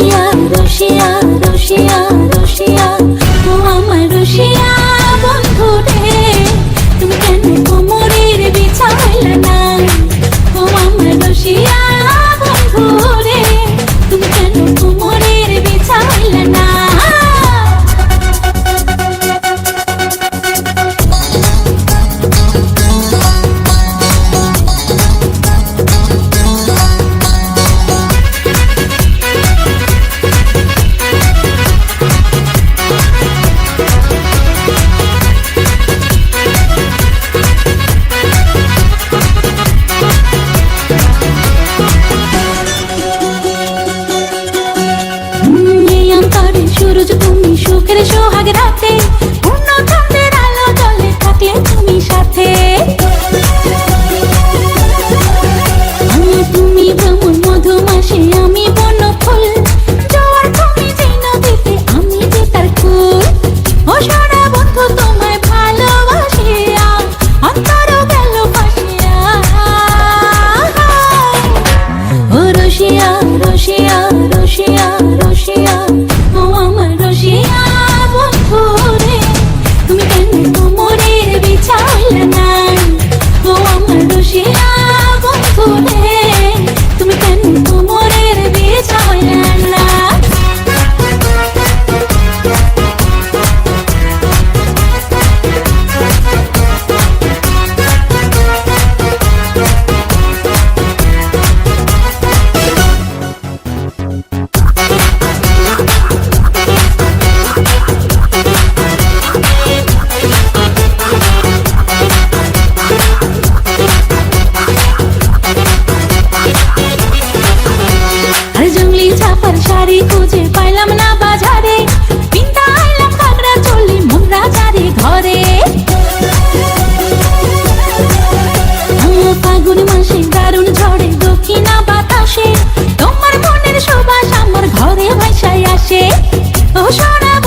I am Russia, Russia. সূরজ তুমি সুখের সোহাগের শাড়ি খুঁজে পাইলাম না বাজারে। ঘরে। ফাগুন মাসে দারুণ ঝড়ে, দক্ষিণা বাতাসে। তোমার মনের আমার ঘরে ভাইসাই আসে। ও সোনা